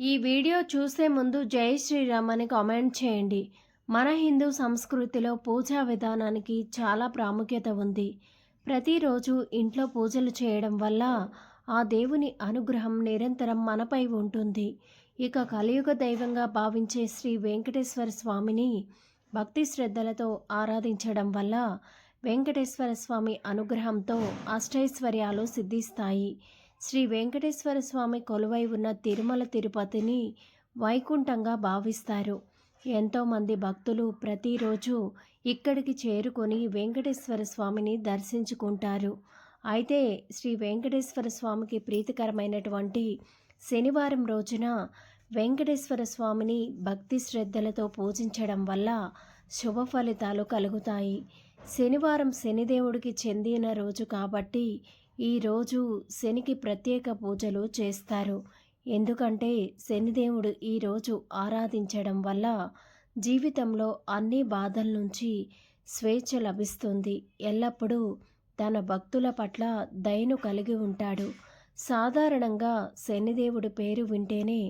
ఈ వీడియో చూసే ముందు జై శ్రీరామ్ అని కామెంట్ చేయండి. మన హిందూ సంస్కృతిలో పూజా విధానానికి చాలా ప్రాముఖ్యత ఉంది. ప్రతిరోజు ఇంట్లో పూజలు చేయడం వల్ల ఆ దేవుని అనుగ్రహం నిరంతరం మనపై ఉంటుంది. ఇక కలియుగ దైవంగా భావించే శ్రీ వెంకటేశ్వర స్వామిని భక్తి శ్రద్ధలతో ఆరాధించడం వల్ల వెంకటేశ్వర స్వామి అనుగ్రహంతో అష్టైశ్వర్యాలు సిద్ధిస్తాయి. శ్రీ వెంకటేశ్వర స్వామి కొలువై ఉన్న తిరుమల తిరుపతిని వైకుంఠంగా భావిస్తారు. ఎంతోమంది భక్తులు ప్రతిరోజు ఇక్కడికి చేరుకొని వెంకటేశ్వర స్వామిని దర్శించుకుంటారు. అయితే శ్రీ వెంకటేశ్వర స్వామికి ప్రీతికరమైనటువంటి శనివారం రోజున వెంకటేశ్వర స్వామిని భక్తి శ్రద్ధలతో పూజించడం వల్ల శుభ ఫలితాలు కలుగుతాయి. శనివారం శనిదేవుడికి చెందిన రోజు కాబట్టి ఈరోజు శనికి ప్రత్యేక పూజలు చేస్తారు. ఎందుకంటే శనిదేవుడు ఈరోజు ఆరాధించడం వల్ల జీవితంలో అన్ని బాధల నుంచి స్వేచ్ఛ లభిస్తుంది. ఎల్లప్పుడూ తన భక్తుల పట్ల దయను కలిగి ఉంటాడు. సాధారణంగా శనిదేవుడి పేరు వింటేనే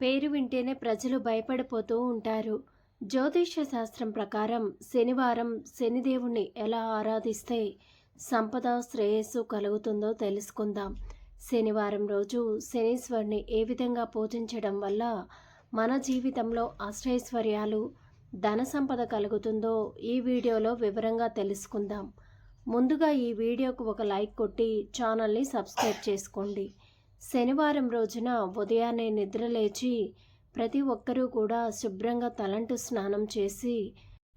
పేరు వింటేనే ప్రజలు భయపడిపోతూ ఉంటారు. జ్యోతిష్య శాస్త్రం ప్రకారం శనివారం శనిదేవుణ్ణి ఎలా ఆరాధిస్తే సంపద శ్రేయస్సు కలుగుతుందో తెలుసుకుందాం. శనివారం రోజు శనీశ్వరుని ఏ విధంగా పూజించడం వల్ల మన జీవితంలో అష్టైశ్వర్యాలు ధన సంపద కలుగుతుందో ఈ వీడియోలో వివరంగా తెలుసుకుందాం. ముందుగా ఈ వీడియోకు ఒక లైక్ కొట్టి ఛానల్ని సబ్స్క్రైబ్ చేసుకోండి. శనివారం రోజున ఉదయాన్నే నిద్రలేచి ప్రతి ఒక్కరూ కూడా శుభ్రంగా తలంటు స్నానం చేసి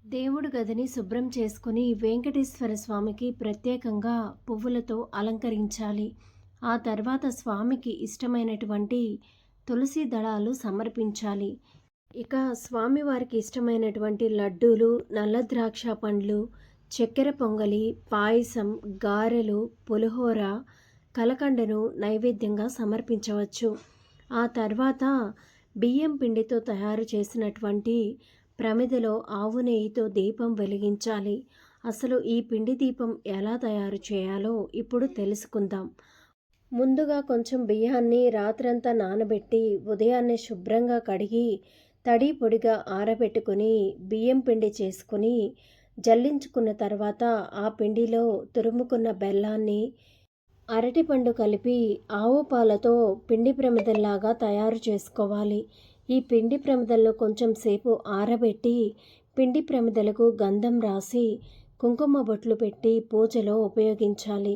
దేవుడు గదిని శుభ్రం చేసుకుని వెంకటేశ్వర స్వామికి ప్రత్యేకంగా పువ్వులతో అలంకరించాలి. ఆ తర్వాత స్వామికి ఇష్టమైనటువంటి తులసి దళాలు సమర్పించాలి. ఇక స్వామివారికి ఇష్టమైనటువంటి లడ్డూలు నల్ల ద్రాక్ష పండ్లు చక్కెర పొంగలి పాయసం గారెలు పులిహోర కలకండను నైవేద్యంగా సమర్పించవచ్చు. ఆ తర్వాత బియ్యం పిండితో తయారు చేసినటువంటి ప్రమిదలో ఆవు నెయ్యితో దీపం వెలిగించాలి. అసలు ఈ పిండి దీపం ఎలా తయారు చేయాలో ఇప్పుడు తెలుసుకుందాం. ముందుగా కొంచెం బియ్యాన్ని రాత్రంతా నానబెట్టి ఉదయాన్నే శుభ్రంగా కడిగి తడి పొడిగా ఆరబెట్టుకుని బియ్యం పిండి చేసుకుని జల్లించుకున్న తర్వాత ఆ పిండిలో తురుముకున్న బెల్లాన్ని అరటిపండు కలిపి ఆవు పాలతో పిండి ప్రమిదల్లాగా తయారు చేసుకోవాలి. ఈ పిండి ప్రమిదల్లో కొంచెం సేపు ఆరబెట్టి పిండి ప్రమిదలకు గంధం రాసి కుంకుమ బొట్లు పెట్టి పూజలో ఉపయోగించాలి.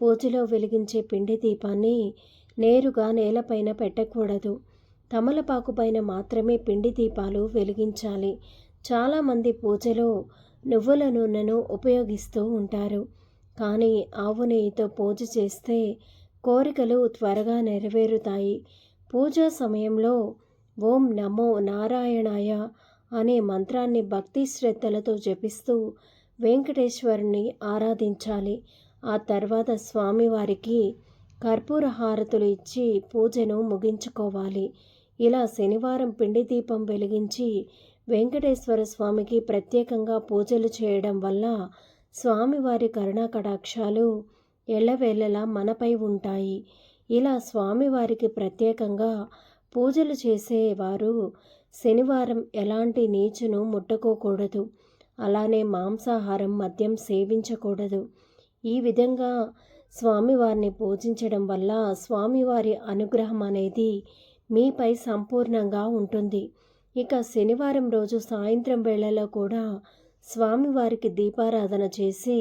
పూజలో వెలిగించే పిండి దీపాన్ని నేరుగా నేలపైన పెట్టకూడదు. తమలపాకు పైన మాత్రమే పిండి దీపాలు వెలిగించాలి. చాలామంది పూజలో నువ్వుల నూనెను ఉపయోగిస్తూ ఉంటారు. కానీ ఆవు నెయ్యితో పూజ చేస్తే కోరికలు త్వరగా నెరవేరుతాయి. పూజా సమయంలో ఓం నమో నారాయణాయ అనే మంత్రాన్ని భక్తి శ్రద్ధలతో జపిస్తూ వెంకటేశ్వరుని ఆరాధించాలి. ఆ తర్వాత స్వామివారికి కర్పూర హారతులు ఇచ్చి పూజను ముగించుకోవాలి. ఇలా శనివారం పిండి దీపం వెలిగించి వెంకటేశ్వర స్వామికి ప్రత్యేకంగా పూజలు చేయడం వల్ల స్వామివారి కరుణా కటాక్షాలు ఎల్లవేళలా మనపై ఉంటాయి. ఇలా స్వామివారికి ప్రత్యేకంగా పూజలు చేసేవారు. శనివారం ఎలాంటి నీచును ముట్టుకోకూడదు. అలానే మాంసాహారం మద్యం సేవించకూడదు. ఈ విధంగా స్వామివారిని పూజించడం వల్ల స్వామివారి అనుగ్రహం అనేది మీపై సంపూర్ణంగా ఉంటుంది. ఇక శనివారం రోజు సాయంత్రం వేళలో కూడా స్వామివారికి దీపారాధన చేసి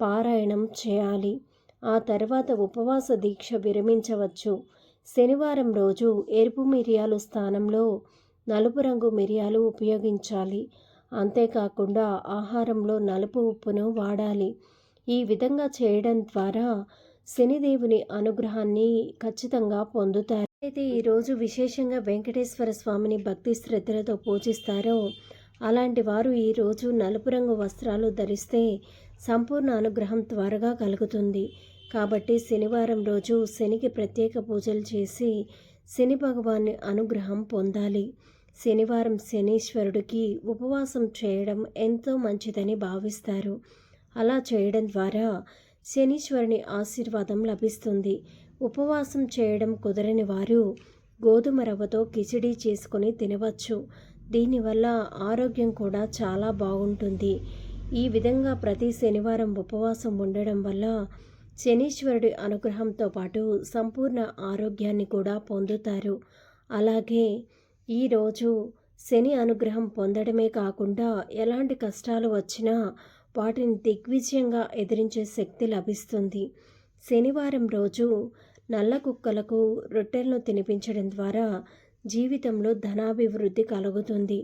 పారాయణం చేయాలి. ఆ తర్వాత ఉపవాస దీక్ష విరమించవచ్చు. శనివారం రోజు ఎరుపు మిరియాలు స్థానంలో నలుపు రంగు మిరియాలు ఉపయోగించాలి. అంతేకాకుండా ఆహారంలో నలుపు ఉప్పును వాడాలి. ఈ విధంగా చేయడం ద్వారా శనిదేవుని అనుగ్రహాన్ని ఖచ్చితంగా పొందుతారు. అయితే ఈరోజు విశేషంగా వెంకటేశ్వర స్వామిని భక్తి శ్రద్ధలతో పూజిస్తారో అలాంటి వారు ఈరోజు నలుపు రంగు వస్త్రాలు ధరిస్తే సంపూర్ణ అనుగ్రహం త్వరగా కలుగుతుంది. కాబట్టి శనివారం రోజు శనికి ప్రత్యేక పూజలు చేసి శని భగవాన్ని అనుగ్రహం పొందాలి. శనివారం శనీశ్వరుడికి ఉపవాసం చేయడం ఎంతో మంచిదని భావిస్తారు. అలా చేయడం ద్వారా శనీశ్వరుని ఆశీర్వాదం లభిస్తుంది. ఉపవాసం చేయడం కుదరని వారు గోధుమ రవ్వతో కిచిడీ చేసుకొని తినవచ్చు. దీనివల్ల ఆరోగ్యం కూడా చాలా బాగుంటుంది. ఈ విధంగా ప్రతి శనివారం ఉపవాసం ఉండడం వల్ల శనీశ్వరుడి అనుగ్రహంతో పాటు సంపూర్ణ ఆరోగ్యాన్ని కూడా పొందుతారు. అలాగే ఈరోజు శని అనుగ్రహం పొందడమే కాకుండా ఎలాంటి కష్టాలు వచ్చినా వాటిని దిగ్విజయంగా ఎదిరించే శక్తి లభిస్తుంది. శనివారం రోజు నల్ల కుక్కలకు రొట్టెలను తినిపించడం ద్వారా జీవితంలో ధనాభివృద్ధి కలుగుతుంది.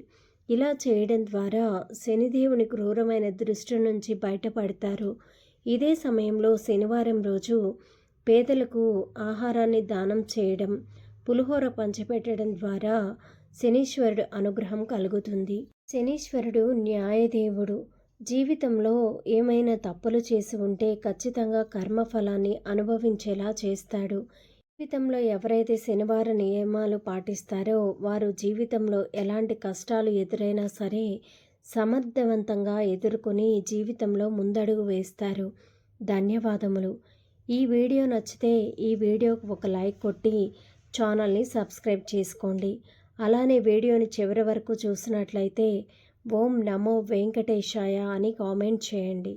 ఇలా చేయడం ద్వారా శనిదేవుని క్రూరమైన దృష్టి నుంచి బయటపడతారు. ఇదే సమయంలో శనివారం రోజు పేదలకు ఆహారాన్ని దానం చేయడం పులిహోర పంచిపెట్టడం ద్వారా శనీశ్వరుడు అనుగ్రహం కలుగుతుంది. శనీశ్వరుడు న్యాయదేవుడు. జీవితంలో ఏమైనా తప్పులు చేసి ఉంటే ఖచ్చితంగా కర్మఫలాన్ని అనుభవించేలా చేస్తాడు. జీవితంలో ఎవరైతే శనివార నియమాలు పాటిస్తారో వారు జీవితంలో ఎలాంటి కష్టాలు ఎదురైనా సరే సమర్థవంతంగా ఎదుర్కొని జీవితంలో ముందడుగు వేస్తారు. ధన్యవాదములు. ఈ వీడియో నచ్చితే ఈ వీడియోకు ఒక లైక్ కొట్టి ఛానల్ని సబ్స్క్రైబ్ చేసుకోండి. అలానే వీడియోని చివరి వరకు చూసినట్లయితే ఓం నమో వెంకటేశాయ అని కామెంట్ చేయండి.